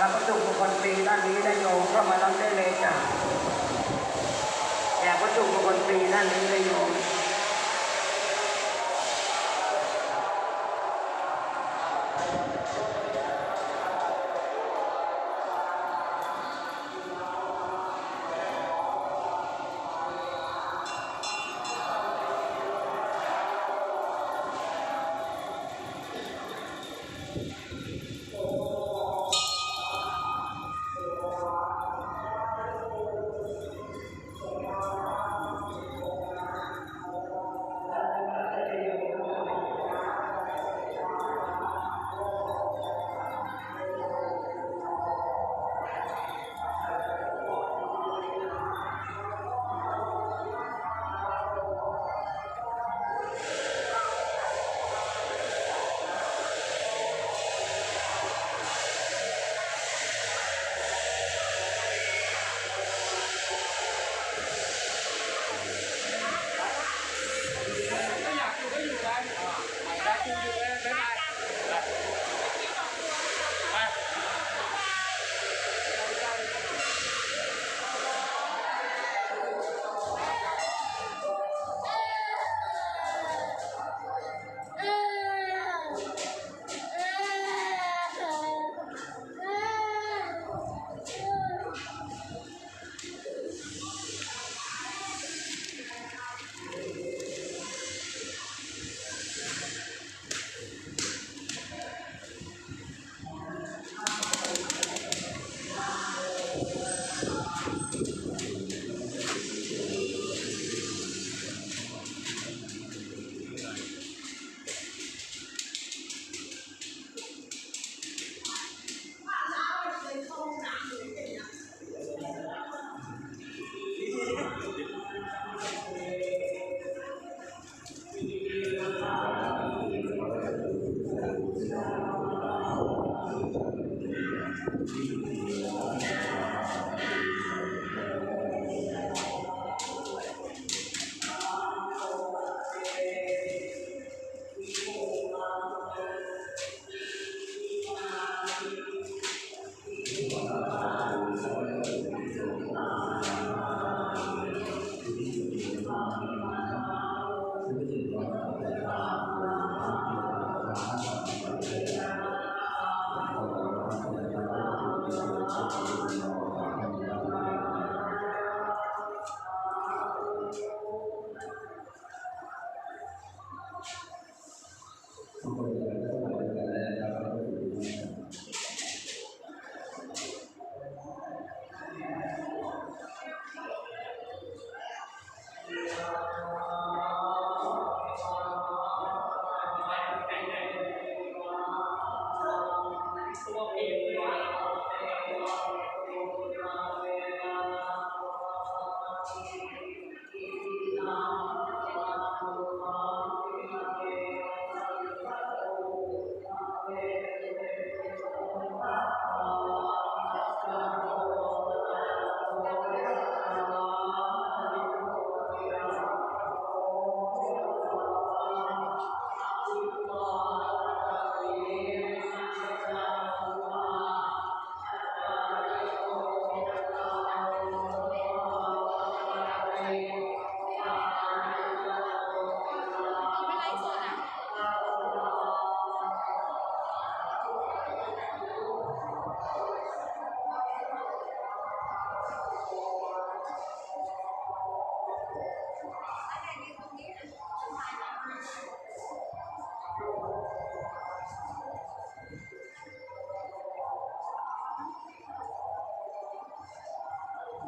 รับประจุบุคคลปีด้านนี้ได้โยมเข้ามารับได้เลยจ้ะแจกวัตถุบุคคลปีด้านนี้ได้โยม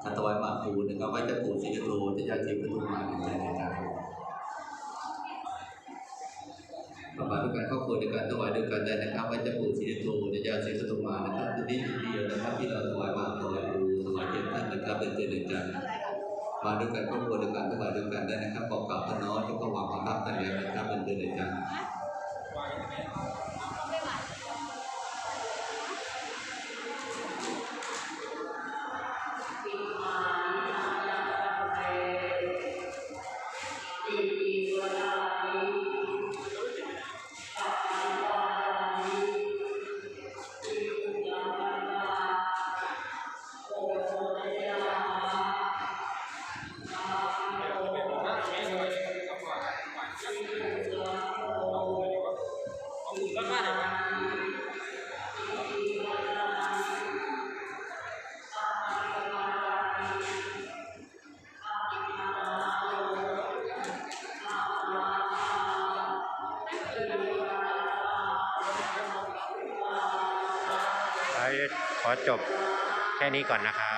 ขัตวายมากภูนะครับไว้จะปู่ศรีโลจะยาชีพประตูมาในใจในใจประมาณด้วยกันครอบครัวด้วยกันถวายด้วยกันได้นะครับไว้จะปู่ศรีโลจะยาชีพประตูมานะครับคือที่เดียวนะครับที่เราถวายมาถวายภูถวายเทียนท่านนะครับเป็นเจริญกันมาด้วยกันครอบครัวด้วยกันถวายด้วยกันได้นะครับบอกกล่าวพระน้อยที่ก็หวังความรักกันแล้วนะครับเป็นเจริญกันวา ขอจบแค่นี้ก่อนนะครับ